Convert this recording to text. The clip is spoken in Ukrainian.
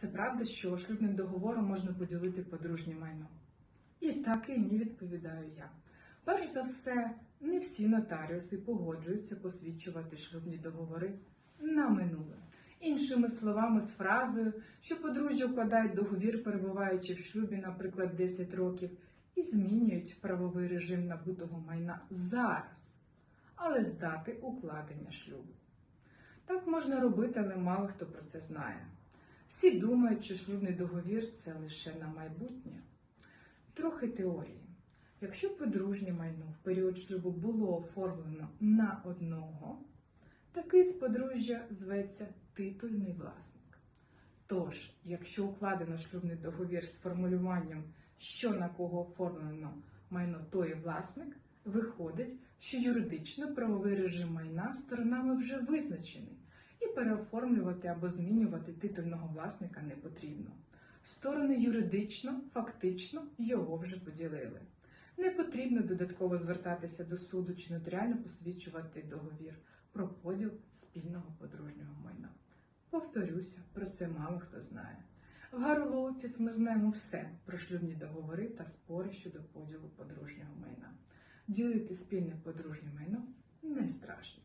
Це правда, що шлюбним договором можна поділити подружнє майно? І так і відповідаю я. Перш за все, не всі нотаріуси погоджуються посвідчувати шлюбні договори на минуле. Іншими словами, з фразою, що подружжя укладають договір, перебуваючи в шлюбі, наприклад, 10 років, і змінюють правовий режим набутого майна зараз, але з дати укладення шлюбу. Так можна робити, але мало хто про це знає. Всі думають, що шлюбний договір це лише на майбутнє. Трохи теорії. Якщо подружнє майно в період шлюбу було оформлено на одного, такий з подружжя зветься титульний власник. Тож, якщо укладено шлюбний договір з формулюванням, що на кого оформлено майно той власник, виходить, що юридично правовий режим майна сторонами вже визначений, переоформлювати або змінювати титульного власника не потрібно. Сторони юридично, фактично його вже поділили. Не потрібно додатково звертатися до суду чи нотаріально посвідчувати договір про поділ спільного подружнього майна. Повторюся, про це мало хто знає. В Гарло Офіс ми знаємо все про шлюбні договори та спори щодо поділу подружнього майна. Ділити спільне подружнє майно не страшно.